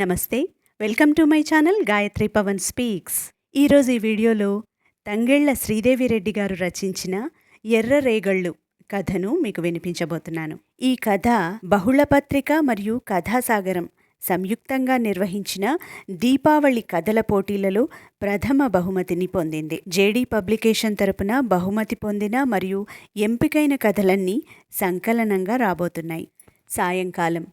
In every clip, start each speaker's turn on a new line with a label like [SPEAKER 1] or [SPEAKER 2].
[SPEAKER 1] నమస్తే welcome to my channel Gayatri Pavan speaks. ఈరోజు ఈ వీడియోలో తంగెళ్ళ శ్రీదేవి రెడ్డి గారు రచించిన ఎర్ర రేగళ్ళు కథను మీకు వినిపించబోతున్నాను. ఈ కథ బహుళ పత్రిక మరియు కథాసాగరం సంయుక్తంగా నిర్వహించిన దీపావళి కథల పోటీలలో ప్రథమ బహుమతిని పొందింది. జేడీ పబ్లికేషన్ తరపున బహుమతి పొందిన మరియు ఎంపికైన కథలన్నీ సంకలనంగా రాబోతున్నాయి. సాయంకాలం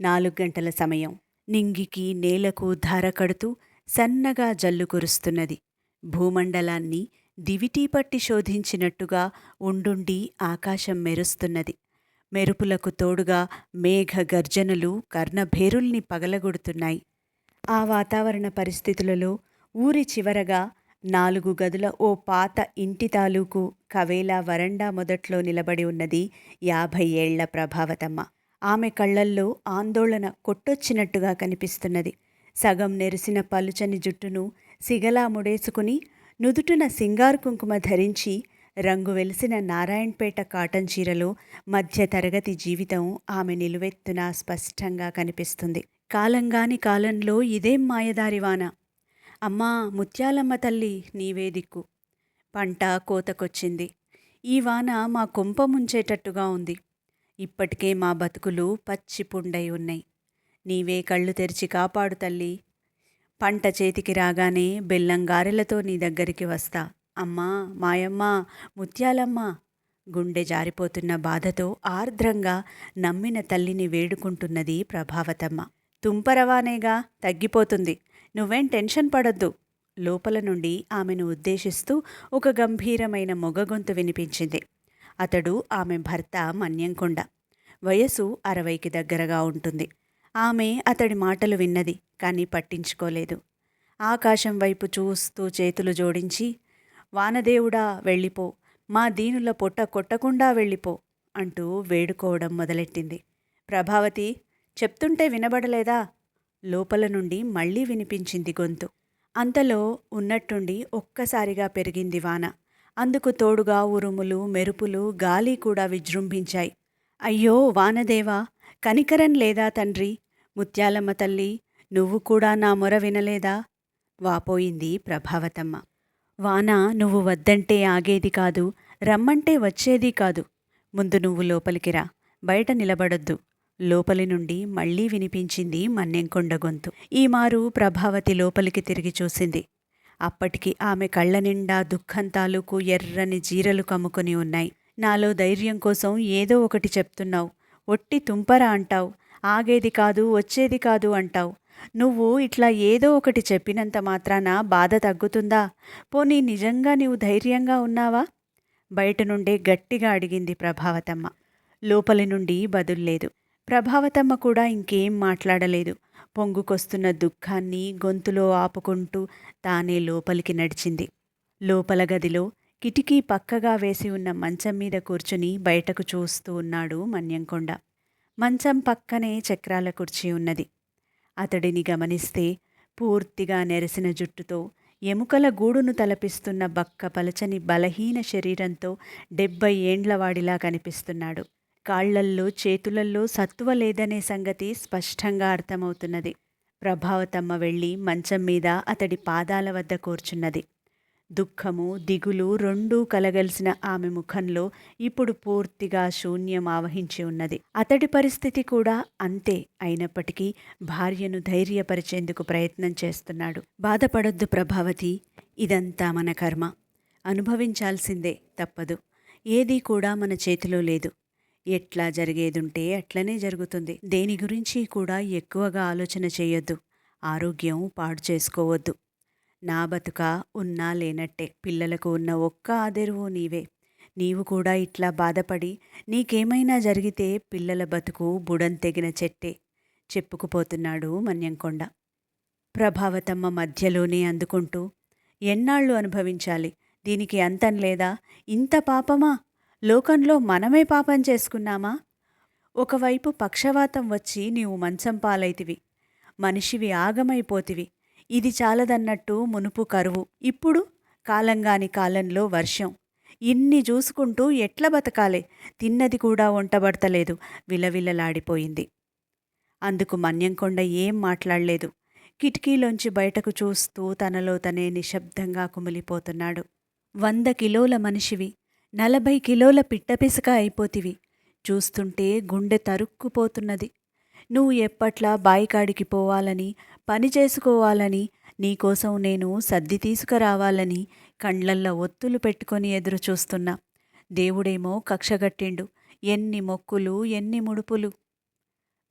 [SPEAKER 1] నాలుగు గంటల సమయం. నింగికి నేలకు ధార కడుతూ సన్నగా జల్లు కురుస్తున్నది. భూమండలాన్ని దివిటీ పట్టి శోధించినట్టుగా ఉండుండి ఆకాశం మెరుస్తున్నది. మెరుపులకు తోడుగా మేఘ గర్జనలు కర్ణభేరుల్ని పగలగొడుతున్నాయి. ఆ వాతావరణ పరిస్థితులలో ఊరి చివరగా నాలుగు గదుల ఓ పాత ఇంటి తాలూకు కవేలా వరండా మొదట్లో నిలబడి ఉన్నది యాభై ఏళ్ళ ప్రభావతమ్మ. ఆమె కళ్ళల్లో ఆందోళన కొట్టొచ్చినట్టుగా కనిపిస్తున్నది. సగం నెరిసిన పలుచని జుట్టును సిగలా ముడేసుకుని నుదుటున సింగారు కుంకుమ ధరించి రంగు వెలిసిన నారాయణపేట కాటన్ చీరలో మధ్య తరగతి జీవితం ఆమె నిలువెత్తున స్పష్టంగా కనిపిస్తుంది. కాలంగాని కాలంలో ఇదేం మాయదారివాన అమ్మా ముత్యాలమ్మ తల్లి నీవే దిక్కు. పంట కోతకొచ్చింది. ఈ వాన మా కొంప ముంచేటట్టుగా ఉంది. ఇప్పటికే మా బతుకులు పచ్చి పుండై ఉన్నాయి. నీవే కళ్ళు తెరిచి కాపాడు తల్లి. పంట చేతికి రాగానే బెల్లం గారెలతో నీ దగ్గరికి వస్తా. అమ్మా మాయమ్మ ముత్యాలమ్మ. గుండె జారిపోతున్న బాధతో ఆర్ద్రంగా నమ్మిన తల్లిని వేడుకుంటున్నది ప్రభావతమ్మ. తుంపరవానేగా తగ్గిపోతుంది. నువ్వేం టెన్షన్ పడొద్దు. లోపల నుండి ఆమెను ఉద్దేశిస్తూ ఒక గంభీరమైన మొగగొంతు వినిపించింది. అతడు ఆమె భర్త మన్యంకొండ. వయసు అరవైకి దగ్గరగా ఉంటుంది. ఆమె అతడి మాటలు విన్నది కానీ పట్టించుకోలేదు. ఆకాశం వైపు చూస్తూ చేతులు జోడించి వానదేవుడా వెళ్ళిపో. మా దీనుల పొట్ట కొట్టకుండా వెళ్ళిపో అంటూ వేడుకోవడం మొదలెట్టింది. ప్రభావతి చెప్తుంటే వినబడలేదా లోపల నుండి మళ్ళీ వినిపించింది గొంతు. అంతలో ఉన్నట్టుండి ఒక్కసారిగా పెరిగింది వాన. అందుకు తోడుగా ఉరుములు మెరుపులు గాలి కూడా విజృంభించాయి. అయ్యో వానదేవా కనికరం లేదా తండ్రి? ముత్యాలమ్మ తల్లి నువ్వు కూడా నా మొర వినలేదా? వాపోయింది ప్రభావతమ్మ. వాన నువ్వు వద్దంటే ఆగేది కాదు రమ్మంటే వచ్చేది కాదు. ముందు నువ్వు లోపలికి రా బయట నిలబడొద్దు. లోపలి నుండి మళ్ళీ వినిపించింది మన్నెంకొండ గొంతు. ఈమారు ప్రభావతి లోపలికి తిరిగి చూసింది. అప్పటికి ఆమె కళ్ళ నిండా దుఃఖం తాలూకు ఎర్రని జీరలు కమ్ముకొని ఉన్నాయి. నాలో ధైర్యం కోసం ఏదో ఒకటి చెప్తున్నావు. ఒట్టి తుంపర అంటావు. ఆగేది కాదు వచ్చేది కాదు అంటావు. నువ్వు ఇట్లా ఏదో ఒకటి చెప్పినంత మాత్రాన బాధ తగ్గుతుందా? పోనీ నిజంగా నీవు ధైర్యంగా ఉన్నావా? బయట నుండే గట్టిగా అడిగింది ప్రభావతమ్మ. లోపలి నుండి బదుల్లేదు. ప్రభావతమ్మ కూడా ఇంకేం మాట్లాడలేదు. పొంగుకొస్తున్న దుఃఖాన్ని గొంతులో ఆపుకుంటూ తానే లోపలికి నడిచింది. లోపల గదిలో కిటికీ పక్కగా వేసి ఉన్న మంచం మీద కూర్చుని బయటకు చూస్తూ ఉన్నాడు మన్యంకొండ. మంచం పక్కనే చక్రాల కుర్చీ ఉన్నది. అతడిని గమనిస్తే పూర్తిగా నెరసిన జుట్టుతో ఎముకల గూడును తలపిస్తున్న బక్క పలచని బలహీన శరీరంతో డెబ్బై ఏండ్లవాడిలా కనిపిస్తున్నాడు. కాళ్ళల్లో చేతులల్లో సత్తువ లేదనే సంగతి స్పష్టంగా అర్థమవుతున్నది. ప్రభావతమ్మ వెళ్ళి మంచం మీద అతడి పాదాల వద్ద కూర్చున్నది. దుఃఖము దిగులు రెండూ కలగలిసిన ఆమె ముఖంలో ఇప్పుడు పూర్తిగా శూన్యం ఆవహించి ఉన్నది. అతడి పరిస్థితి కూడా అంతే అయినప్పటికీ భార్యను ధైర్యపరిచేందుకు ప్రయత్నం చేస్తున్నాడు. బాధపడొద్దు ప్రభావతి ఇదంతా మన కర్మ. అనుభవించాల్సిందే తప్పదు. ఏదీ కూడా మన చేతిలో లేదు. ఎట్లా జరిగేదుంటే అట్లనే జరుగుతుంది. దేని గురించి కూడా ఎక్కువగా ఆలోచన చేయొద్దు. ఆరోగ్యం పాడు చేసుకోవద్దు. నా బతుక ఉన్నా లేనట్టే. పిల్లలకు ఉన్న ఒక్క ఆదరువు నీవే. నీవు కూడా ఇట్లా బాధపడి నీకేమైనా జరిగితే పిల్లల బతుకు బుడం తెగిన చెట్టే. చెప్పుకుపోతున్నాడు మన్యంకొండ. ప్రభావతమ్మ మధ్యలోనే అందుకుంటూ ఎన్నాళ్ళు అనుభవించాలి? దీనికి అంతం లేదా? ఇంత పాపమా? లోకంలో మనమే పాపం చేసుకున్నామా? ఒకవైపు పక్షవాతం వచ్చి నీవు మంచం పాలైతివి మనిషివి ఆగమైపోతివి. ఇది చాలదన్నట్టు మునుపు కరువు. ఇప్పుడు కాలంగాని కాలంలో వర్షం. ఇన్ని చూసుకుంటూ ఎట్ల బతకాలే? తిన్నది కూడా వంటబడతలేదు విలవిలలాడిపోయింది. అందుకు మన్యంకొండ ఏం మాట్లాడలేదు. కిటికీలోంచి బయటకు చూస్తూ తనలో తనే నిశ్శబ్దంగా కుమిలిపోతున్నాడు. వంద కిలోల మనిషివి. నలభై కిలోల పిట్టపిసక అయిపోతివి. చూస్తుంటే గుండె తరుక్కుపోతున్నది. నువ్వు ఎప్పట్లా బాయికాడికి పోవాలని పని చేసుకోవాలని నీకోసం నేను సర్ది తీసుకురావాలని కండ్లల్లో ఒత్తులు పెట్టుకొని ఎదురు చూస్తున్నా దేవుడేమో కక్షగట్టిండు. ఎన్ని మొక్కులు ఎన్ని ముడుపులు.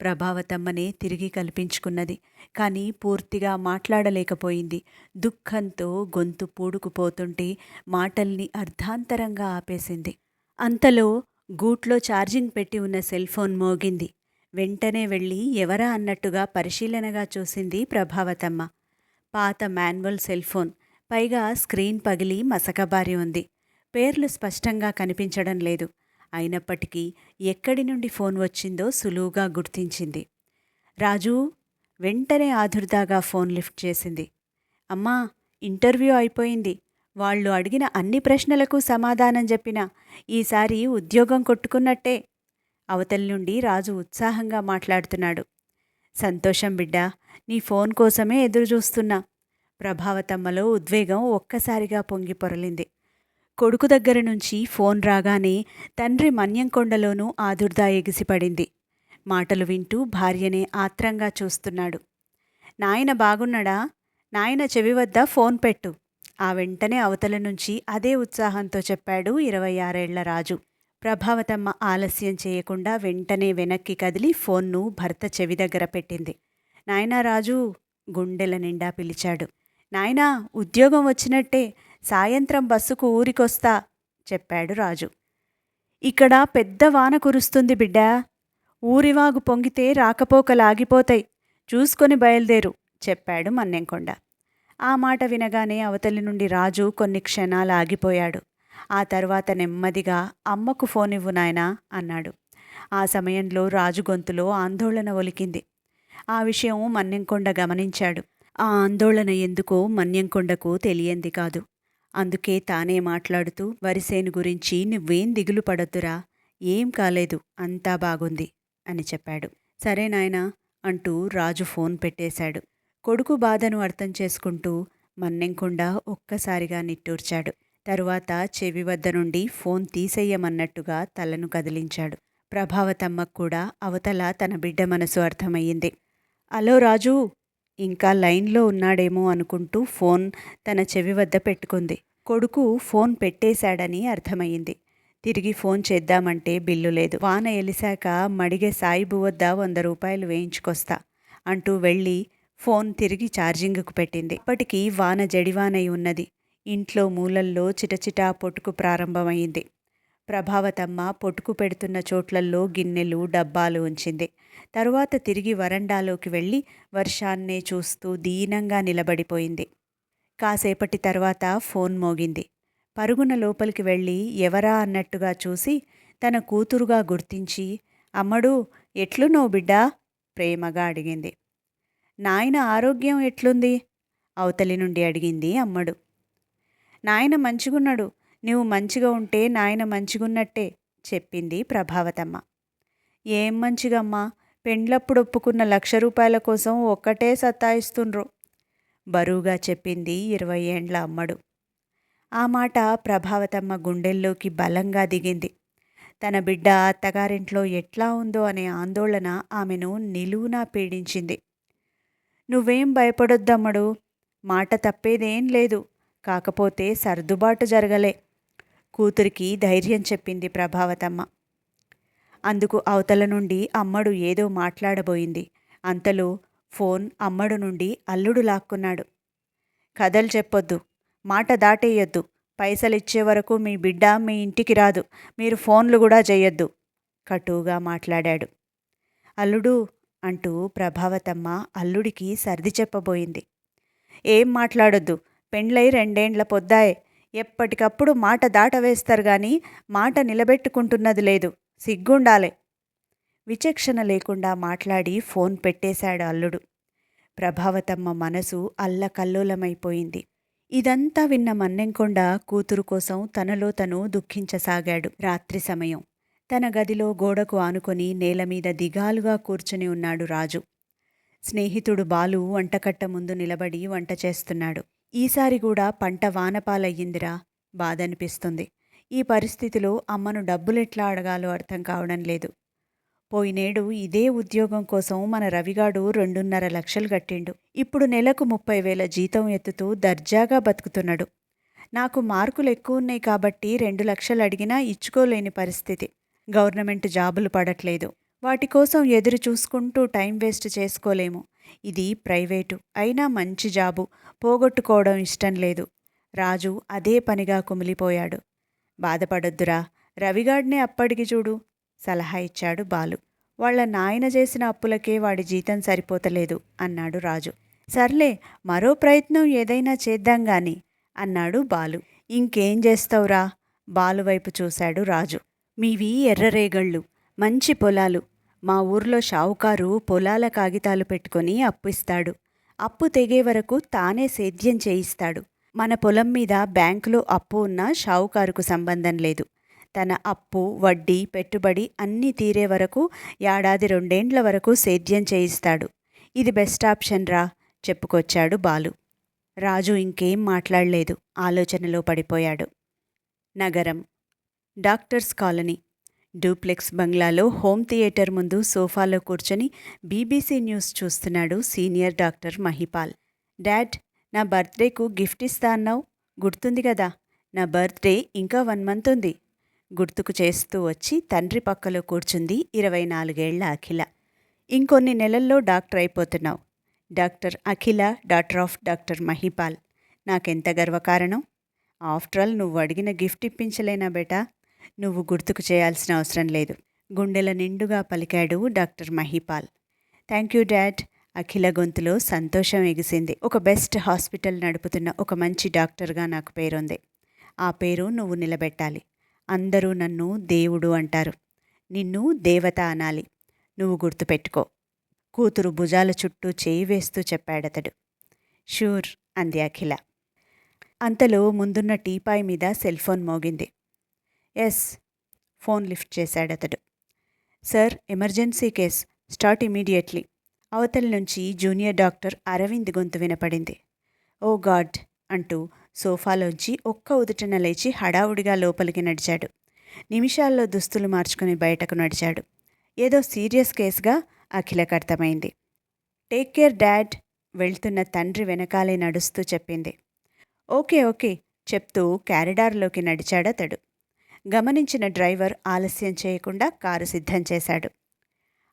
[SPEAKER 1] ప్రభావతమ్మనే తిరిగి కల్పించుకున్నది. కానీ పూర్తిగా మాట్లాడలేకపోయింది. దుఃఖంతో గొంతు పూడుకుపోతుంటే మాటల్ని అర్ధాంతరంగా ఆపేసింది. అంతలో గూట్లో ఛార్జింగ్ పెట్టి ఉన్న సెల్ ఫోన్ మోగింది. వెంటనే వెళ్ళి ఎవరా అన్నట్టుగా పరిశీలనగా చూసింది ప్రభావతమ్మ. పాత మాన్యువల్ సెల్ ఫోన్. పైగా స్క్రీన్ పగిలి మసకబారి ఉంది. పేర్లు స్పష్టంగా కనిపించడం లేదు. అయినప్పటికీ ఎక్కడి నుండి ఫోన్ వచ్చిందో సులువుగా గుర్తించింది. రాజు వెంటనే ఆదుర్దాగా ఫోన్ లిఫ్ట్ చేసింది. అమ్మా ఇంటర్వ్యూ అయిపోయింది. వాళ్ళు అడిగిన అన్ని ప్రశ్నలకు సమాధానం చెప్పిన ఈసారి ఉద్యోగం కొట్టుకున్నట్టే. అవతల నుండి రాజు ఉత్సాహంగా మాట్లాడుతున్నాడు. సంతోషం బిడ్డా నీ ఫోన్ కోసమే ఎదురుచూస్తున్నా. ప్రభావతమ్మలో ఉద్వేగం ఒక్కసారిగా పొంగి పొరలింది. కొడుకు దగ్గర నుంచి ఫోన్ రాగానే తండ్రి మన్యంకొండలోనూ ఆదుర్దా ఎగిసిపడింది. మాటలు వింటూ భార్యనే ఆత్రంగా చూస్తున్నాడు. నాయన బాగున్నాడా? నాయన చెవి వద్ద ఫోన్ పెట్టు ఆ వెంటనే అవతల నుంచి అదే ఉత్సాహంతో చెప్పాడు ఇరవై ఆరేళ్ళ రాజు. ప్రభావతమ్మ ఆలస్యం చేయకుండా వెంటనే వెనక్కి కదిలి ఫోన్ను భర్త చెవి దగ్గర పెట్టింది. నాయనా రాజు గుండెల నిండా పిలిచాడు. నాయనా ఉద్యోగం వచ్చినట్టే. సాయంత్రం బస్సుకు ఊరికొస్తా చెప్పాడు రాజు. ఇక్కడ పెద్ద వాన కురుస్తుంది బిడ్డా. ఊరివాగు పొంగితే రాకపోకలాగిపోతాయి చూసుకొని బయలుదేరు చెప్పాడు మన్నెంకొండ. ఆ మాట వినగానే అవతలి నుండి రాజు కొన్ని క్షణాలు ఆగిపోయాడు. ఆ తర్వాత నెమ్మదిగా అమ్మకు ఫోన్ ఇవ్వు నాయనా అన్నాడు. ఆ సమయంలో రాజు గొంతులో ఆందోళన ఒలికింది. ఆ విషయం మన్నెంకొండ గమనించాడు. ఆ ఆందోళన ఎందుకో మన్యంకొండకు తెలియంది కాదు. అందుకే తానే మాట్లాడుతూ వరిసేను గురించి నువ్వేం దిగులు పడొద్దురా? ఏం కాలేదు అంతా బాగుంది అని చెప్పాడు. సరే నాయనా అంటూ రాజు ఫోన్ పెట్టేశాడు. కొడుకు బాధను అర్థం చేసుకుంటూ మన్నెంకుండా ఒక్కసారిగా నిట్టూర్చాడు. తరువాత చెవి వద్ద నుండి ఫోన్ తీసేయమన్నట్టుగా తలను కదిలించాడు. ప్రభావతమ్మ కూడా అవతల తన బిడ్డ మనసు అర్థమయ్యింది. అలో రాజు ఇంకా లైన్లో ఉన్నాడేమో అనుకుంటూ ఫోన్ తన చెవి వద్ద పెట్టుకుంది. కొడుకు ఫోన్ పెట్టేశాడని అర్థమయ్యింది. తిరిగి ఫోన్ చేద్దామంటే బిల్లు లేదు. వాన ఎలిశాక మడిగే సాయిబు వద్ద వంద రూపాయలు వేయించుకొస్తా అంటూ వెళ్ళి ఫోన్ తిరిగి ఛార్జింగ్కు పెట్టింది. ఇప్పటికీ వాన జడివానై ఉన్నది. ఇంట్లో మూలల్లో చిటచిటా పొట్టుకు ప్రారంభమైంది ప్రభావతమ్మ పొట్టుకు పెడుతున్న చోట్లల్లో గిన్నెలు డబ్బాలు ఉంచింది. తరువాత తిరిగి వరండాలోకి వెళ్ళి వర్షాన్నే చూస్తూ దీనంగా నిలబడిపోయింది. కాసేపటి తర్వాత ఫోన్ మోగింది. పరుగున లోపలికి వెళ్ళి ఎవరా అన్నట్టుగా చూసి తన కూతురుగా గుర్తించి అమ్మడు ఎట్లునో బిడ్డా? ప్రేమగా అడిగింది. నాయన ఆరోగ్యం ఎట్లుంది? అవతలి నుండి అడిగింది అమ్మడు. నాయన మంచిగున్నాడు. నువ్వు మంచిగా ఉంటే నాయన మంచిగున్నట్టే చెప్పింది ప్రభావతమ్మ. ఏం మంచిగమ్మా? పెండ్లప్పుడు ఒప్పుకున్న లక్ష రూపాయల కోసం ఒక్కటే సత్తాయిస్తుండ్రు. బరువుగా చెప్పింది ఇరవై ఏండ్ల అమ్మడు. ఆ మాట ప్రభావతమ్మ గుండెల్లోకి బలంగా దిగింది. తన బిడ్డ అత్తగారింట్లో ఎట్లా ఉందో అనే ఆందోళన ఆమెను నిలువునా పీడించింది. నువ్వేం భయపడొద్దమ్మడు. మాట తప్పేదేం లేదు. కాకపోతే సర్దుబాటు జరగలే. కూతురికి ధైర్యం చెప్పింది ప్రభావతమ్మ. అందుకు అవతల నుండి అమ్మడు ఏదో మాట్లాడబోయింది. అంతలో ఫోన్ అమ్మడు నుండి అల్లుడు లాక్కున్నాడు. కథలు చెప్పొద్దు. మాట దాటేయొద్దు. పైసలిచ్చే వరకు మీ బిడ్డ మీ ఇంటికి రాదు. మీరు ఫోన్లు కూడా చేయొద్దు కటువుగా మాట్లాడాడు. అల్లుడు అంటూ ప్రభావతమ్మ అల్లుడికి సర్ది చెప్పబోయింది. ఏం మాట్లాడొద్దు. పెండ్లై రెండేండ్ల పొద్దాయే. ఎప్పటికప్పుడు మాట దాటవేస్తారు గాని మాట నిలబెట్టుకుంటున్నది లేదు. సిగ్గుండాలే. విచక్షణ లేకుండా మాట్లాడి ఫోన్ పెట్టేశాడు అల్లుడు. ప్రభావతమ్మ మనసు అల్లకల్లోలమైపోయింది. ఇదంతా విన్న మన్నెంకొండ కూతురు కోసం తనలో తను దుఃఖించసాగాడు. రాత్రి సమయం. తన గదిలో గోడకు ఆనుకొని నేల మీద దిగాలుగా కూర్చుని ఉన్నాడు రాజు. స్నేహితుడు బాలు వంటకట్ట ముందు నిలబడి వంట చేస్తున్నాడు. ఈసారి కూడా పంట వానపాలయ్యిందిరా బాధనిపిస్తుంది. ఈ పరిస్థితిలో అమ్మను డబ్బులెట్లా అడగాలో అర్థం కావడం లేదు. పోయినేడు ఇదే ఉద్యోగం కోసం మన రవిగాడు రెండున్నర లక్షలు కట్టిండు. ఇప్పుడు నెలకు ముప్పై వేల జీతం ఎత్తుతూ దర్జాగా బతుకుతున్నాడు. నాకు మార్కులు ఎక్కువ ఉన్నాయి కాబట్టి రెండు లక్షలు అడిగినా ఇచ్చుకోలేని పరిస్థితి. గవర్నమెంట్ జాబులు పడట్లేదు. వాటి కోసం ఎదురు చూసుకుంటూ టైం వేస్ట్ చేసుకోలేము. ఇది ప్రైవేటు అయినా మంచి జాబు. పోగొట్టుకోవడం ఇష్టం లేదు. రాజు అదే పనిగా కుమిలిపోయాడు. బాధపడొద్దురా. రవిగాడినే అప్పటికి చూడు సలహా ఇచ్చాడు బాలు. వాళ్ళ నాయన చేసిన అప్పులకే వాడి జీతం సరిపోతలేదు అన్నాడు రాజు. సర్లే మరో ప్రయత్నం ఏదైనా చేద్దాం గాని అన్నాడు బాలు. ఇంకేం చేస్తావురా? బాలు వైపు చూశాడు రాజు. మీవి ఎర్రరేగళ్ళు మంచి పొలాలు. మా ఊర్లో షావుకారు పొలాల కాగితాలు పెట్టుకొని అప్పిస్తాడు అప్పు తెగే వరకు తానే సేద్యం చేయిస్తాడు. మన పొలం మీద బ్యాంకులో అప్పు ఉన్న షావుకారుకు సంబంధం లేదు. తన అప్పు వడ్డీ పెట్టుబడి అన్నీ తీరే వరకు ఏడాది రెండేండ్ల వరకు సేద్యం చేయిస్తాడు. ఇది బెస్ట్ ఆప్షన్ రా చెప్పుకొచ్చాడు బాలు. రాజు ఇంకేం మాట్లాడలేదు ఆలోచనలో పడిపోయాడు. నగరం. Doctors colony. డూప్లెక్స్ బంగ్లాలో హోమ్ థియేటర్ ముందు సోఫాలో కూర్చొని బీబీసీ న్యూస్ చూస్తున్నాడు సీనియర్ డాక్టర్ మహిపాల్. డాడ్ నా బర్త్డేకు గిఫ్ట్ ఇస్తా అన్నావు? గుర్తుంది కదా. నా బర్త్డే ఇంకా వన్ మంత్ ఉంది. గుర్తుకు చేస్తూ వచ్చి తండ్రి పక్కలో కూర్చుంది ఇరవై నాలుగేళ్ళ అఖిల. ఇంకొన్ని నెలల్లో doctor అయిపోతున్నావు. Doctor Akhila doctor of doctor Mahipal. నాకెంత గర్వకారణం? ఆఫ్టర్ ఆల్ నువ్వు అడిగిన గిఫ్ట్ ఇప్పించలేనా బేటా? నువ్వు గుర్తుకు చేయాల్సిన అవసరం లేదు. గుండెల నిండుగా పలికాడు doctor Mahipal. Thank you dad. Akhila గొంతులో సంతోషం ఎగిసింది. ఒక బెస్ట్ హాస్పిటల్ నడుపుతున్న ఒక మంచి డాక్టర్గా నాకు పేరుంది. ఆ పేరు నువ్వు నిలబెట్టాలి. అందరూ నన్ను దేవుడు అంటారు. నిన్ను దేవత అనాలి. నువ్వు గుర్తుపెట్టుకో. కూతురు భుజాల చుట్టూ చేయి వేస్తూ చెప్పాడతడు. షూర్ అంది అఖిల. అంతలో ముందున్న టీపాయ్ మీద సెల్ ఫోన్ మోగింది. Yes phone lift చేశాడతడు. Sir emergency case start immediately. అవతల నుంచి జూనియర్ డాక్టర్ అరవింద్ గొంతు వినపడింది. Oh god! అంటూ సోఫాలోంచి ఒక్క ఉదుటన లేచి హడావుడిగా లోపలికి నడిచాడు. నిమిషాల్లో దుస్తులు మార్చుకుని బయటకు నడిచాడు. ఏదో సీరియస్ కేసుగా అఖిలకు అర్థమైంది టేక్ కేర్ డాడ్! వెళ్తున్న తండ్రి వెనకాలే నడుస్తూ చెప్పింది. Okay okay! చెప్తూ క్యారిడార్లోకి నడిచాడతడు. గమనించిన డ్రైవర్ ఆలస్యం చేయకుండా కారు సిద్ధం చేశాడు.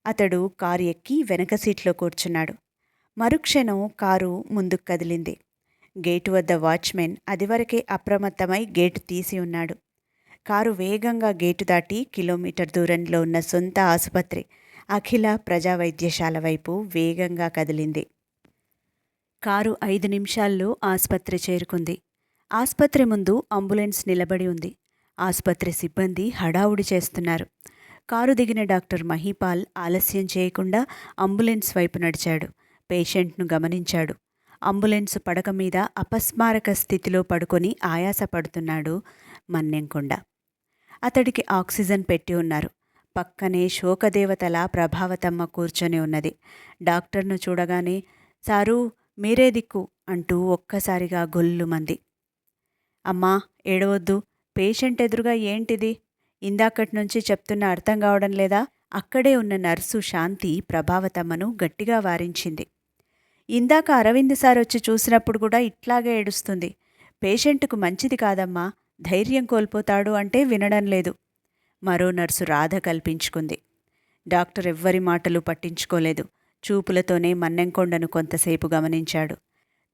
[SPEAKER 1] అతడు కారు ఎక్కి వెనక సీట్లో కూర్చున్నాడు. మరుక్షణం కారు ముందుకు కదిలింది. గేటు వద్ద వాచ్మెన్ అదివరకే అప్రమత్తమై గేటు తీసి ఉన్నాడు. కారు వేగంగా గేటు దాటి కిలోమీటర్ దూరంలో ఉన్న సొంత ఆసుపత్రి అఖిల ప్రజా వైద్యశాల వైపు వేగంగా కదిలింది. కారు ఐదు నిమిషాల్లో ఆసుపత్రి చేరుకుంది. ఆసుపత్రి ముందు అంబులెన్స్ నిలబడి ఉంది. ఆసుపత్రి సిబ్బంది హడావుడి చేస్తున్నారు. కారు దిగిన డాక్టర్ మహిపాల్ ఆలస్యం చేయకుండా అంబులెన్స్ వైపు నడిచాడు. పేషెంట్ను గమనించాడు. అంబులెన్స్ పడక మీద అపస్మారక స్థితిలో పడుకొని ఆయాసపడుతున్నాడు మన్నెంకొండ. అతడికి ఆక్సిజన్ పెట్టి ఉన్నారు. పక్కనే శోకదేవతల ప్రభావతమ్మ కూర్చొని ఉన్నది. డాక్టర్ను చూడగానే సారు మీరే దిక్కు అంటూ ఒక్కసారిగా గొల్లుమంది. అమ్మా ఏడవద్దు. పేషెంట్ ఎదురుగా ఏంటిది? ఇందాకటి నుంచి చెప్తున్న అర్థం కావడం లేదా? అక్కడే ఉన్న నర్సు శాంతి ప్రభావతమ్మను గట్టిగా వారించింది. ఇందాక అరవింద్ సార్ వచ్చి చూసినప్పుడు కూడా ఇట్లాగే ఏడుస్తుంది. పేషెంట్కు మంచిది కాదమ్మా ధైర్యం కోల్పోతాడు అంటే వినడం లేదు. మరో నర్సు రాధ కల్పించుకుంది. డాక్టర్ ఎవ్వరి మాటలు పట్టించుకోలేదు. చూపులతోనే మన్నెంకొండను కొంతసేపు గమనించాడు.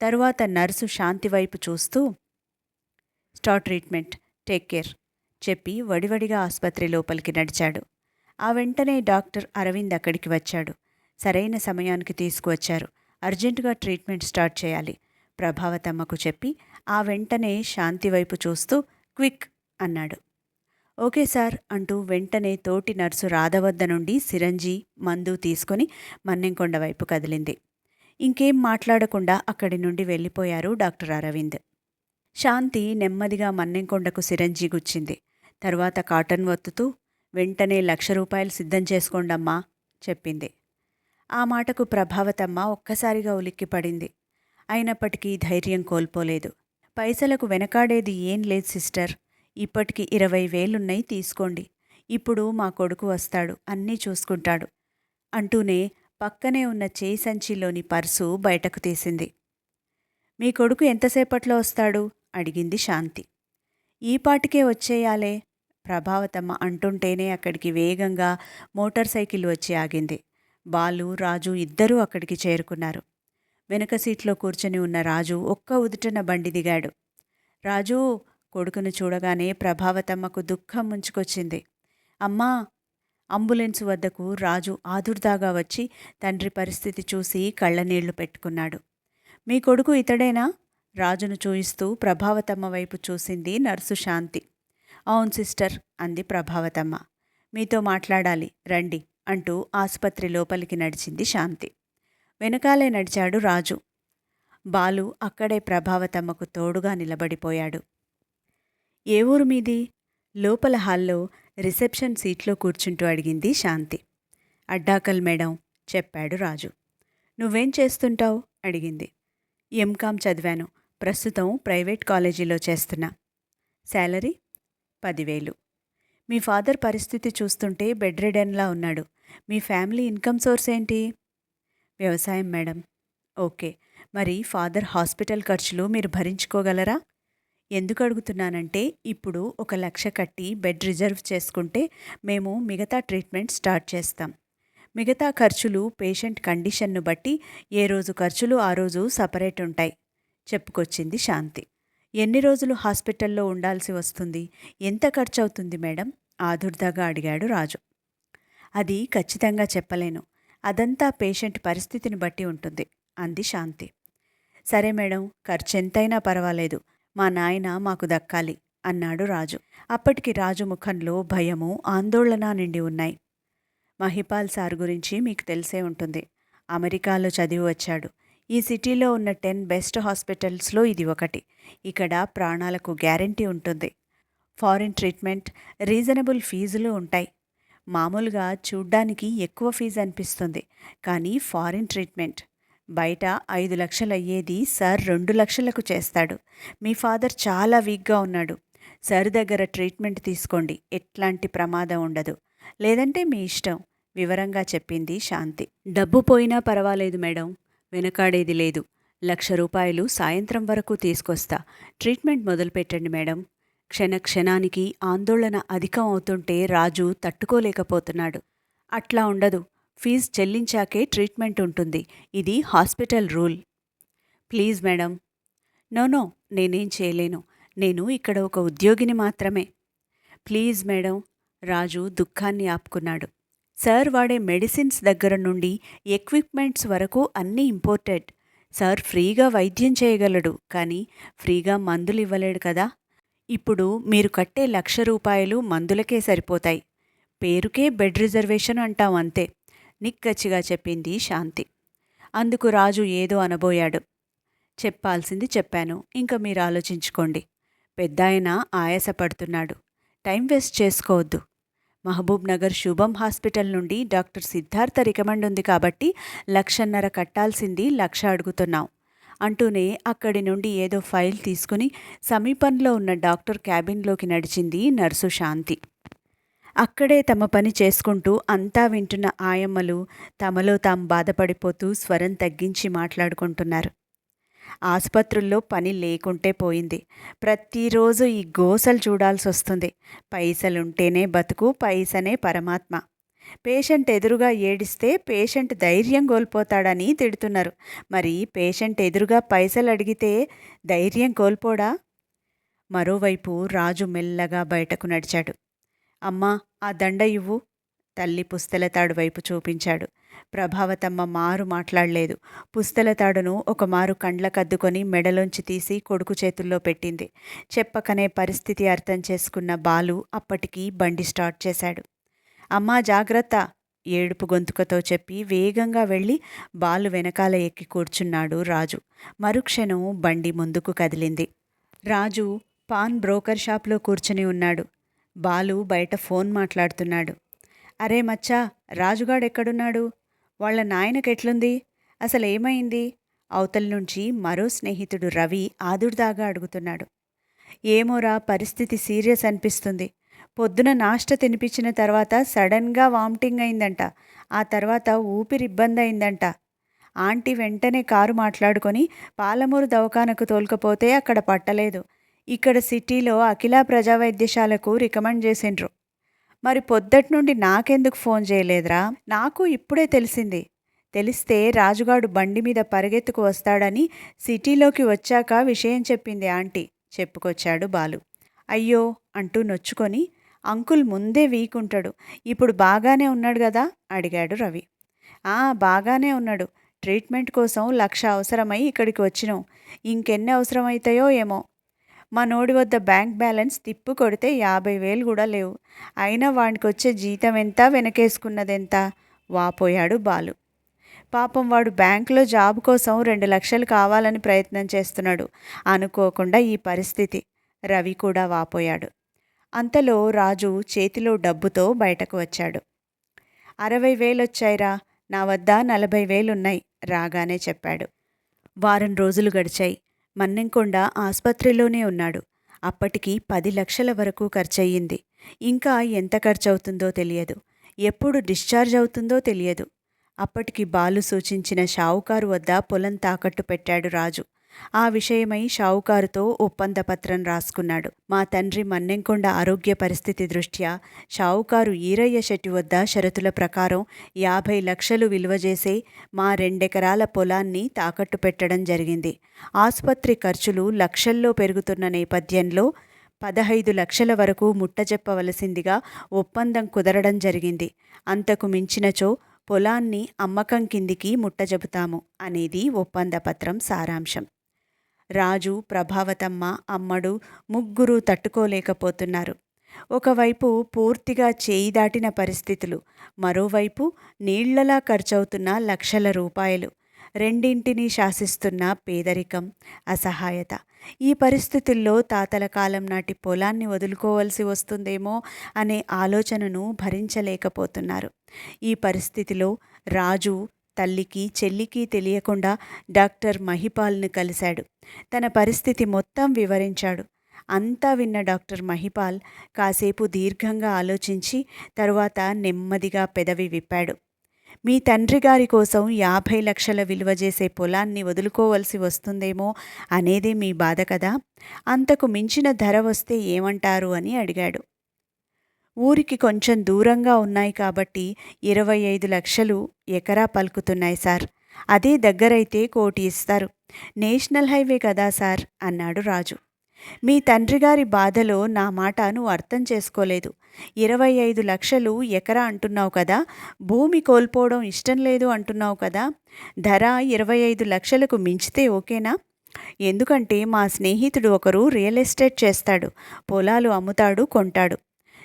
[SPEAKER 1] తరువాత నర్సు శాంతి వైపు చూస్తూ స్టార్ ట్రీట్మెంట్ టేక్ కేర్. చెప్పి వడివడిగా ఆసుపత్రి లోపలికి నడిచాడు. ఆ వెంటనే డాక్టర్ అరవింద్ అక్కడికి వచ్చాడు. సరైన సమయానికి తీసుకువచ్చారు. అర్జెంటుగా ట్రీట్మెంట్ స్టార్ట్ చేయాలి. ప్రభావతమ్మకు చెప్పి ఆ వెంటనే శాంతి వైపు చూస్తూ క్విక్ అన్నాడు. ఓకే సార్ అంటూ వెంటనే తోటి నర్సు రాధవద్ద నుండి సిరంజీ మందు తీసుకొని మన్నెంకొండ వైపు కదిలింది. ఇంకేం మాట్లాడకుండా అక్కడి నుండి వెళ్ళిపోయారు డాక్టర్ అరవింద్. శాంతి నెమ్మదిగా మన్నెంకొండకు సిరంజీ గుచ్చింది. తర్వాత కాటన్ ఒత్తుతూ వెంటనే లక్ష రూపాయలు సిద్ధం చేసుకోండమ్మా చెప్పింది. ఆ మాటకు ప్రభావతమ్మ ఒక్కసారిగా ఉలిక్కిపడింది అయినప్పటికీ ధైర్యం కోల్పోలేదు. పైసలకు వెనకాడేది ఏం లేదు సిస్టర్. ఇప్పటికి ఇరవై వేలున్నాయి తీసుకోండి. ఇప్పుడు మా కొడుకు వస్తాడు. అన్నీ చూసుకుంటాడు. అంటూనే పక్కనే ఉన్న చేయి సంచిలోని పర్సు బయటకు తీసింది. మీ కొడుకు ఎంతసేపట్లో వస్తాడు? అడిగింది శాంతి. ఈ పాటికే వచ్చేయాలే. ప్రభావతమ్మ అంటుంటేనే అక్కడికి వేగంగా మోటార్ సైకిల్ వచ్చి ఆగింది. బాలు రాజు ఇద్దరూ అక్కడికి చేరుకున్నారు. వెనుక సీట్లో కూర్చొని ఉన్న రాజు ఒక్క ఉదుటన బండి దిగాడు. రాజు కొడుకును చూడగానే ప్రభావతమ్మకు దుఃఖం ముంచుకొచ్చింది. అమ్మా! అంబులెన్స్ వద్దకు రాజు ఆదుర్దాగా వచ్చి తండ్రి పరిస్థితి చూసి కళ్ళనీళ్ళు పెట్టుకున్నాడు. మీ కొడుకు ఇతడేనా? రాజును చూయిస్తూ ప్రభావతమ్మ వైపు చూసింది నర్సు శాంతి. అవును సిస్టర్ అంది ప్రభావతమ్మ. మీతో మాట్లాడాలి రండి అంటూ ఆసుపత్రి లోపలికి నడిచింది శాంతి. వెనకాలే నడిచాడు రాజు. బాలు అక్కడే ప్రభావతమ్మకు తోడుగా నిలబడిపోయాడు. ఏ ఊరు మీది? లోపల హాల్లో రిసెప్షన్ సీట్లో కూర్చుంటూ అడిగింది శాంతి. అడ్డాకల్ మేడం చెప్పాడు రాజు. నువ్వేం చేస్తుంటావు? అడిగింది. ఎంకామ్ చదివాను. ప్రస్తుతం ప్రైవేట్ కాలేజీలో చేస్తున్నా. శాలరీ? పదివేలు. మీ ఫాదర్ పరిస్థితి చూస్తుంటే బెడ్ రిడెన్లా ఉన్నాడు. మీ ఫ్యామిలీ ఇన్కమ్ సోర్స్ ఏంటి? వ్యవసాయం మేడం. ఓకే. మరి ఫాదర్ హాస్పిటల్ ఖర్చులు మీరు భరించుకోగలరా? ఎందుకు అడుగుతున్నానంటే ఇప్పుడు ఒక లక్ష కట్టి బెడ్ రిజర్వ్ చేసుకుంటే మేము మిగతా ట్రీట్మెంట్ స్టార్ట్ చేస్తాం. మిగతా ఖర్చులు పేషెంట్ కండిషన్ను బట్టి ఏ రోజు ఖర్చులు ఆ రోజు సపరేట్ ఉంటాయి. చెప్పుకొచ్చింది శాంతి. ఎన్ని రోజులు హాస్పిటల్లో ఉండాల్సి వస్తుంది? ఎంత ఖర్చు అవుతుంది మేడం? ఆదుర్దాగా అడిగాడు రాజు. అది ఖచ్చితంగా చెప్పలేను. అదంతా పేషెంట్ పరిస్థితిని బట్టి ఉంటుంది అంది శాంతి. సరే మేడం ఖర్చు ఎంతైనా పర్వాలేదు. మా నాయన మాకు దక్కాలి అన్నాడు రాజు. అప్పటికి రాజు ముఖంలో భయము ఆందోళన నిండి ఉన్నాయి. మహిపాల్ సార్ గురించి మీకు తెలిసే ఉంటుంది. అమెరికాలో చదివి వచ్చాడు. ఈ సిటీలో ఉన్న టెన్ బెస్ట్ హాస్పిటల్స్లో ఇది ఒకటి. ఇక్కడ ప్రాణాలకు గ్యారంటీ ఉంటుంది. ఫారిన్ ట్రీట్మెంట్ రీజనబుల్ ఫీజులు ఉంటాయి. మామూలుగా చూడ్డానికి ఎక్కువ ఫీజు అనిపిస్తుంది. కానీ ఫారిన్ ట్రీట్మెంట్ బయట ఐదు లక్షలు అయ్యేది సార్ రెండు లక్షలకు చేస్తాడు. మీ ఫాదర్ చాలా వీక్గా ఉన్నాడు. సార్ దగ్గర ట్రీట్మెంట్ తీసుకోండి. ఎట్లాంటి ప్రమాదం ఉండదు. లేదంటే మీ ఇష్టం. వివరంగా చెప్పింది శాంతి. డబ్బు పోయినా పర్వాలేదు మేడం. వెనకాడేది లేదు. లక్ష రూపాయలు సాయంత్రం వరకు తీసుకొస్తా. ట్రీట్మెంట్ మొదలుపెట్టండి మేడం. క్షణ క్షణానికి ఆందోళన అధికం అవుతుంటే రాజు తట్టుకోలేకపోతున్నాడు. అట్లా ఉండదు. ఫీజు చెల్లించాకే ట్రీట్మెంట్ ఉంటుంది. ఇది hospital rule. Please madam. No no నేనేం చేయలేను. నేను ఇక్కడ ఒక ఉద్యోగిని మాత్రమే. Please madam. రాజు దుఃఖాన్ని ఆపుకున్నాడు. సార్ వాడే మెడిసిన్స్ దగ్గర నుండి ఎక్విప్మెంట్స్ వరకు అన్నీ ఇంపోర్టెడ్. సార్ ఫ్రీగా వైద్యం చేయగలడు కానీ ఫ్రీగా మందులు ఇవ్వలేడు కదా. ఇప్పుడు మీరు కట్టే లక్ష రూపాయలు మందులకే సరిపోతాయి. పేరుకే బెడ్ రిజర్వేషన్ అంటాం అంతే నిక్కచ్చిగా చెప్పింది శాంతి. అందుకు రాజు ఏదో అనబోయాడు. చెప్పాల్సింది చెప్పాను ఇంకా మీరు ఆలోచించుకోండి. పెద్దాయన ఆయాసపడుతున్నాడు. టైం వేస్ట్ చేసుకోవద్దు. మహబూబ్ నగర్ శుభం హాస్పిటల్ నుండి డాక్టర్ సిద్ధార్థ రికమెండ్ ఉంది కాబట్టి లక్షన్నర కట్టాల్సింది లక్ష అడుగుతున్నాం. అంటూనే అక్కడి నుండి ఏదో ఫైల్ తీసుకుని సమీపంలో ఉన్న డాక్టర్ క్యాబిన్లోకి నడిచింది నర్సు శాంతి. అక్కడే తమ పని చేసుకుంటూ అంతా వింటున్న ఆయమ్మలు తమలో తాము బాధపడిపోతూ స్వరం తగ్గించి మాట్లాడుకుంటున్నారు. ఆసుపత్రుల్లో పని లేకుంటే పోయింది. ప్రతిరోజు ఈ గోసలు చూడాల్సి వస్తుంది పైసలుంటేనే బతుకు పైసనే పరమాత్మ. పేషెంట్ ఎదురుగా ఏడిస్తే పేషెంట్ ధైర్యం కోల్పోతాడని తిడుతున్నారు. మరి పేషెంట్ ఎదురుగా పైసలు అడిగితే ధైర్యం కోల్పోడా? మరోవైపు రాజు మెల్లగా బయటకు నడిచాడు. అమ్మా ఆ దండ ఇవ్వు. తల్లి పుస్తెలతాడు వైపు చూపించాడు. ప్రభావతమ్మ మారు మాట్లాడలేదు. పుస్తెలతాడును ఒక మారు కండ్లకద్దుకొని మెడలోంచి తీసి కొడుకు చేతుల్లో పెట్టింది. చెప్పకనే పరిస్థితి అర్థం చేసుకున్న బాలు అప్పటికి బండి స్టార్ట్ చేశాడు. అమ్మా జాగ్రత్త ఏడుపు గొంతుకతో చెప్పి వేగంగా వెళ్ళి బాలు వెనకాల ఎక్కి కూర్చున్నాడు రాజు. మరుక్షణం బండి ముందుకు కదిలింది. రాజు పాన్ బ్రోకర్ షాప్లో కూర్చుని ఉన్నాడు. బాలు బయట ఫోన్ మాట్లాడుతున్నాడు. అరే మచ్చా రాజుగాడెక్కడున్నాడు? ఎక్కడున్నాడు వాళ్ళ నాయనకెట్లుంది? అసలు ఏమైంది అవతల నుంచి మరో స్నేహితుడు రవి ఆదుర్దాగా అడుగుతున్నాడు. ఏమోరా పరిస్థితి సీరియస్ అనిపిస్తుంది. పొద్దున నాష్ట తినిపించిన తర్వాత సడన్గా వామిటింగ్ అయిందంట. ఆ తర్వాత ఊపిరి ఇబ్బంది అయిందంట. ఆంటీ వెంటనే కారు మాట్లాడుకొని పాలమూరు దవాఖానకు తోలుకపోతే అక్కడ పట్టలేదు. ఇక్కడ సిటీలో అఖిల ప్రజా వైద్యశాలకు రికమెండ్ చేసిండ్రు. మరి పొద్దటి నుండి నాకెందుకు ఫోన్ చేయలేదురా? నాకు ఇప్పుడే తెలిసింది. తెలిస్తే రాజుగాడు బండి మీద పరిగెత్తుకు వస్తాడని సిటీలోకి వచ్చాక విషయం చెప్పింది ఆంటీ చెప్పుకొచ్చాడు బాలు. అయ్యో అంటూ నొచ్చుకొని అంకుల్ ముందే వీకుంటాడు. ఇప్పుడు బాగానే ఉన్నాడు కదా అడిగాడు రవి. ఆ బాగానే ఉన్నాడు. ట్రీట్మెంట్ కోసం లక్ష అవసరమై ఇక్కడికి వచ్చినాం. ఇంకెన్ని అవసరమవుతాయో ఏమో. మా నోడి వద్ద బ్యాంక్ బ్యాలెన్స్ తిప్పు కొడితే యాభై వేలు కూడా లేవు. అయినా వాడికి వచ్చే జీతం ఎంత? వెనకేసుకున్నదెంత? వాపోయాడు బాలు. పాపం వాడు బ్యాంకులో జాబ్ కోసం రెండు లక్షలు కావాలని ప్రయత్నం చేస్తున్నాడు. అనుకోకుండా ఈ పరిస్థితి. రవి కూడా వాపోయాడు. అంతలో రాజు చేతిలో డబ్బుతో బయటకు వచ్చాడు. అరవై వేలు వచ్చాయిరా నా వద్ద నలభై వేలున్నాయి. రాగానే చెప్పాడు. వారం రోజులు గడిచాయి. మన్నెంకొండ ఆసుపత్రిలోనే ఉన్నాడు. అప్పటికి పది లక్షల వరకు ఖర్చయింది ఇంకా ఎంత ఖర్చవుతుందో తెలియదు. ఎప్పుడు డిశ్చార్జ్ అవుతుందో తెలియదు. అప్పటికి బాలు సూచించిన షావుకారు వద్ద పొలం తాకట్టు పెట్టాడు రాజు. ఆ విషయమై షావుకారుతో ఒప్పంద పత్రం రాసుకున్నాడు. మా తండ్రి మన్నెంకొండ ఆరోగ్య పరిస్థితి దృష్ట్యా షావుకారు ఈరయ్య శెట్టి వద్ద షరతుల ప్రకారం యాభై లక్షలు విలువ చేసే మా రెండెకరాల పొలాన్ని తాకట్టు పెట్టడం జరిగింది. ఆసుపత్రి ఖర్చులు లక్షల్లో పెరుగుతున్న నేపథ్యంలో పదహైదు లక్షల వరకు ముట్టజెప్పవలసిందిగా ఒప్పందం కుదరడం జరిగింది. అంతకు మించినచో పొలాన్ని అమ్మకం కిందికి ముట్టజెపుతాము అనేది ఒప్పందపత్రం సారాంశం. రాజు ప్రభావతమ్మ అమ్మడు ముగ్గురు తట్టుకోలేకపోతున్నారు. ఒకవైపు పూర్తిగా చేయి దాటిన పరిస్థితులు మరోవైపు నీళ్ళలా ఖర్చవుతున్న లక్షల రూపాయలు రెండింటినీ శాసిస్తున్న పేదరికం అసహాయత. ఈ పరిస్థితుల్లో తాతల కాలం నాటి పొలాన్ని వదులుకోవలసి వస్తుందేమో అనే ఆలోచనను భరించలేకపోతున్నారు. ఈ పరిస్థితిలో రాజు తల్లికి చెల్లికి తెలియకుండా డాక్టర్ మహిపాల్ను కలిశాడు. తన పరిస్థితి మొత్తం వివరించాడు. అంతా విన్న డాక్టర్ మహిపాల్ కాసేపు దీర్ఘంగా ఆలోచించి తరువాత నెమ్మదిగా పెదవి విప్పాడు. మీ తండ్రి గారి కోసం యాభై లక్షల విలువ చేసే పొలాన్ని వదులుకోవలసి వస్తుందేమో అనేదే మీ బాధ కదా? అంతకు మించిన ధర వస్తే ఏమంటారు? అని అడిగాడు. ఊరికి కొంచెం దూరంగా ఉన్నాయి కాబట్టి ఇరవై ఐదు లక్షలు ఎకరా పలుకుతున్నాయి సార్. అదే దగ్గరైతే కోటి ఇస్తారు. నేషనల్ హైవే కదా సార్ అన్నాడు రాజు. మీ తండ్రి గారి బాధలో నా మాట నువ్వు అర్థం చేసుకోలేదు. ఇరవై ఐదు లక్షలు ఎకరా అంటున్నావు కదా? భూమి కోల్పోవడం ఇష్టం లేదు అంటున్నావు కదా? ధర ఇరవై ఐదు లక్షలకు మించితే ఓకేనా? ఎందుకంటే మా స్నేహితుడు ఒకరు రియల్ ఎస్టేట్ చేస్తాడు. పొలాలు అమ్ముతాడు కొంటాడు.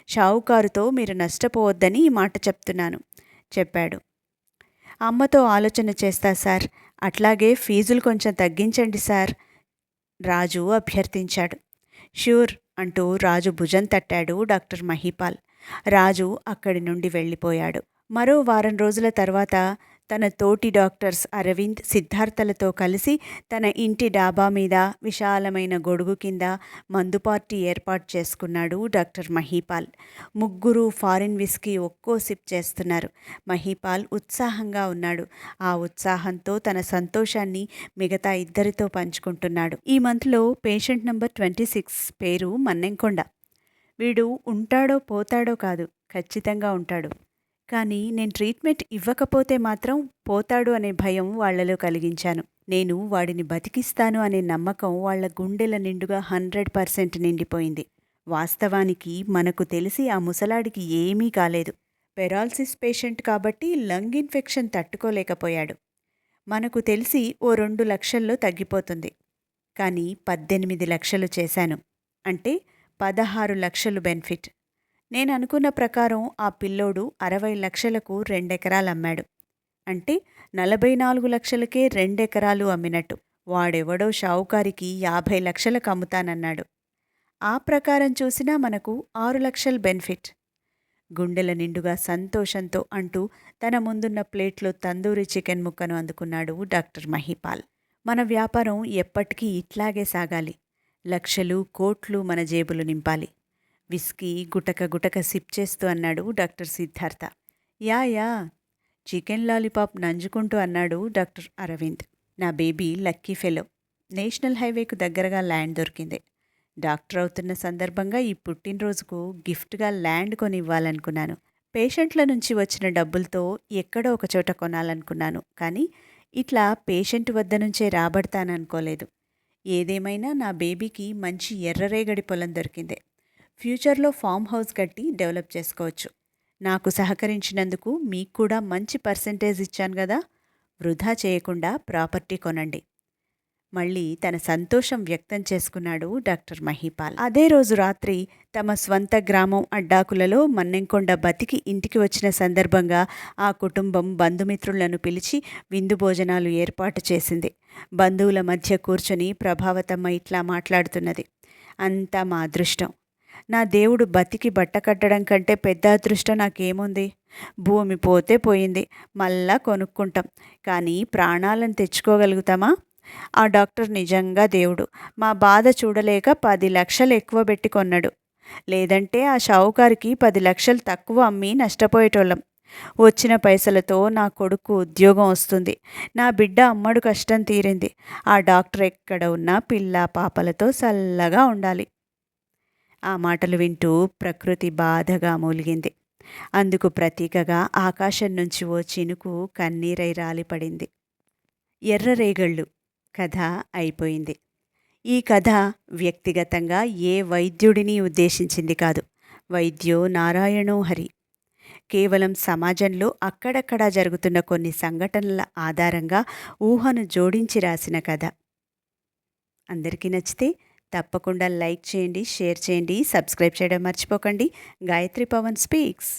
[SPEAKER 1] షావుకారుతో మీరు నష్టపోవద్దని ఈ మాట చెప్తున్నాను చెప్పాడు. అమ్మతో ఆలోచన చేస్తా సార్. అట్లాగే ఫీజులు కొంచెం తగ్గించండి సార్ రాజు అభ్యర్థించాడు. ష్యూర్ అంటూ రాజు భుజం తట్టాడు డాక్టర్ మహిపాల్. రాజు అక్కడి నుండి వెళ్ళిపోయాడు. మరో వారం రోజుల తర్వాత తన తోటి డాక్టర్స్ అరవింద్ సిద్ధార్థలతో కలిసి తన ఇంటి డాబా మీద విశాలమైన గొడుగు కింద మందు పార్టీ ఏర్పాటు చేసుకున్నాడు డాక్టర్ మహీపాల్. ముగ్గురు ఫారిన్ విస్కీ ఒక్కో సిప్ చేస్తున్నారు. మహీపాల్ ఉత్సాహంగా ఉన్నాడు. ఆ ఉత్సాహంతో తన సంతోషాన్ని మిగతా ఇద్దరితో పంచుకుంటున్నాడు. ఈ మంత్లో పేషెంట్ నంబర్ ట్వంటీ సిక్స్ పేరు మన్నెంకొండ. వీడు ఉంటాడో పోతాడో కాదు ఖచ్చితంగా ఉంటాడు. కానీ నేను ట్రీట్మెంట్ ఇవ్వకపోతే మాత్రం పోతాడు అనే భయం వాళ్ళలో కలిగించాను. నేను వాడిని బతికిస్తాను అనే నమ్మకం వాళ్ళ గుండెల నిండుగా హండ్రెడ్ పర్సెంట్ నిండిపోయింది. వాస్తవానికి మనకు తెలిసి ఆ ముసలాడికి ఏమీ కాలేదు. పెరాలసిస్ పేషెంట్ కాబట్టి లంగ్ ఇన్ఫెక్షన్ తట్టుకోలేకపోయాడు. మనకు తెలిసి ఓ రెండు లక్షల్లో తగ్గిపోతుంది. కానీ పద్దెనిమిది లక్షలు చేశాను. అంటే పదహారు లక్షలు బెనిఫిట్. నేను అనుకున్న ప్రకారం ఆ పిల్లోడు అరవై లక్షలకు రెండెకరాలు అమ్మాడు. అంటే నలభై నాలుగు లక్షలకే రెండెకరాలు అమ్మినట్టు. వాడెవడో షావుకారికి యాభై లక్షలకు అమ్ముతానన్నాడు. ఆ ప్రకారం చూసినా మనకు ఆరు లక్షల బెనిఫిట్. గుండెల నిండుగా సంతోషంతో అంటూ తన ముందున్న ప్లేట్లో తందూరి చికెన్ ముక్కను అందుకున్నాడు డాక్టర్ మహిపాల్. మన వ్యాపారం ఎప్పటికీ ఇట్లాగే సాగాలి. లక్షలు కోట్లు మన జేబులు నింపాలి. విస్కీ గుటక గుటక సిప్ చేస్తూ అన్నాడు doctor Siddhartha. Yeah yeah chicken lollipop నంజుకుంటూ అన్నాడు డాక్టర్ అరవింద్. నా బేబీ లక్కీ ఫెలో. నేషనల్ హైవేకు దగ్గరగా ల్యాండ్ దొరికింది. డాక్టర్ అవుతున్న సందర్భంగా ఈ పుట్టినరోజుకు గిఫ్ట్గా ల్యాండ్ కొని ఇవ్వాలనుకున్నాను పేషెంట్ల నుంచి వచ్చిన డబ్బులతో ఎక్కడో ఒక చోట కొనాలనుకున్నాను కానీ ఇట్లా పేషెంట్ వద్ద నుంచే రాబడతాననుకోలేదు. ఏదేమైనా నా బేబీకి మంచి ఎర్రరేగడి పొలం దొరికింది. ఫ్యూచర్లో ఫామ్ హౌస్ కట్టి డెవలప్ చేసుకోవచ్చు. నాకు సహకరించినందుకు మీకు కూడా మంచి పర్సంటేజ్ ఇచ్చాను కదా? వృధా చేయకుండా ప్రాపర్టీ కొనండి. మళ్ళీ తన సంతోషం వ్యక్తం చేసుకున్నాడు డాక్టర్ మహిపాల్. అదే రోజు రాత్రి తమ స్వంత గ్రామం అడ్డాకులలో మన్నెంకొండ బతికి ఇంటికి వచ్చిన సందర్భంగా ఆ కుటుంబం బంధుమిత్రులను పిలిచి విందు భోజనాలు ఏర్పాటు చేసింది. బంధువుల మధ్య కూర్చొని ప్రభావతమ్మ ఇట్లా మాట్లాడుతున్నది. అంతా మా అదృష్టం. నా దేవుడు బతికి బట్ట కట్టడం కంటే పెద్ద అదృష్టం నాకేముంది? భూమి పోతే పోయింది మళ్ళా కొనుక్కుంటాం. కానీ ప్రాణాలను తెచ్చుకోగలుగుతామా? ఆ డాక్టర్ నిజంగా దేవుడు. మా బాధ చూడలేక పది లక్షలు ఎక్కువ పెట్టి కొన్నాడు. లేదంటే ఆ షావుకారికి పది లక్షలు తక్కువ అమ్మి నష్టపోయేటోళ్ళం. వచ్చిన పైసలతో నా కొడుకు ఉద్యోగం వస్తుంది. నా బిడ్డ అమ్మడు కష్టం తీరింది. ఆ డాక్టర్ ఎక్కడ ఉన్నా పిల్ల పాపలతో చల్లగా ఉండాలి. ఆ మాటలు వింటూ ప్రకృతి బాధగా మూలిగింది. అందుకు ప్రతీకగా ఆకాశం నుంచి ఓ చినుకు కన్నీరై రాలిపడింది. ఎర్రరేగళ్ళు కథ అయిపోయింది. ఈ కథ వ్యక్తిగతంగా ఏ వైద్యుడిని ఉద్దేశించింది కాదు. వైద్యో నారాయణో హరి. కేవలం సమాజంలో అక్కడక్కడా జరుగుతున్న కొన్ని సంఘటనల ఆధారంగా ఊహను జోడించి రాసిన కథ. అందరికీ నచ్చితే తప్పకుండా లైక్ చేయండి షేర్ చేయండి సబ్స్క్రైబ్ చేయడం మర్చిపోకండి. గాయత్రి పవన్ స్పీక్స్.